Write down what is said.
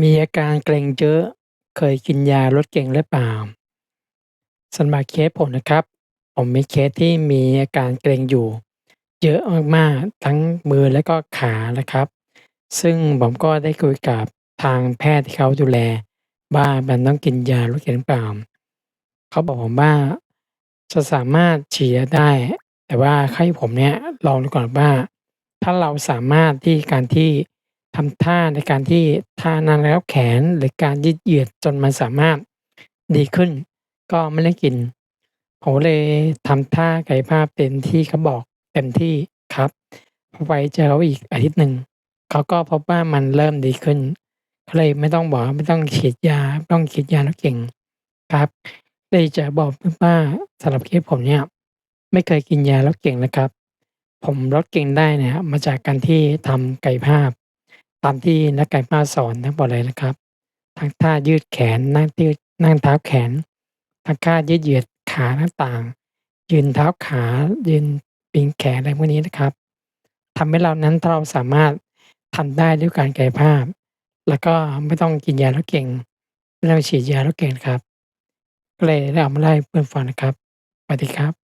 มีอาการเกร็งเยอะ เคยกินยาลดเกร็งหรือเปล่า?สำหรับเคสผมนะครับ ผมมีเคสที่มีอาการเกร็งอยู่ เยอะมากๆทั้งมือและก็ขานะครับ ซึ่งผมก็ได้คุยกับทางแพทย์ที่เขาดูแล ว่ามันต้องกินยาลดเกร็งหรือเปล่า เขาบอกผมว่าจะสามารถฉีดยได้ แต่ว่าให้ผมเนี่ยลองดูก่อนว่า ถ้าเราสามารถที่การที่ ทำท่าในการที่ท่านั่งแล้วแขนหรือการยืดเหยียดจนมันสามารถดีขึ้น ก็ไม่ได้กินผมเลยทำท่ากายภาพเต็มที่เขาบอกเต็มที่ครับพอไปเจอเขาอีกอาทิตย์หนึ่งเขาก็พบว่ามันเริ่มดีขึ้นก็เลยไม่ต้องบอกว่าไม่ต้องฉีดยาต้องฉีดยาลดเกร็งครับเลยจะบอกว่าสำหรับเคสผมเนี่ยไม่เคยกินยาลดเกร็งนะครับ ผมลดเกร็งได้เนี่ยมาจากการที่ทำกายภาพ ตามที่นักกายภาพสอนทั้งหมดเลยนะครับ ทั้งท่ายืดแขนนั่งยืดนั่งเท้าแขน ทั้งท่ายืดเหยียดขาต่างๆ ยืนเท้าขายืนปิงแขนอะไรพวกนี้นะครับทำให้เรานั้นเราสามารถทำได้ด้วยการกายภาพ แล้วก็ไม่ต้องกินยาแลดเกร็งไม่ต้องฉีดยาแลดเกร็งครับก็เลยได้เอามาเล่เพื่อนฟังนะครับสวัสดีครับ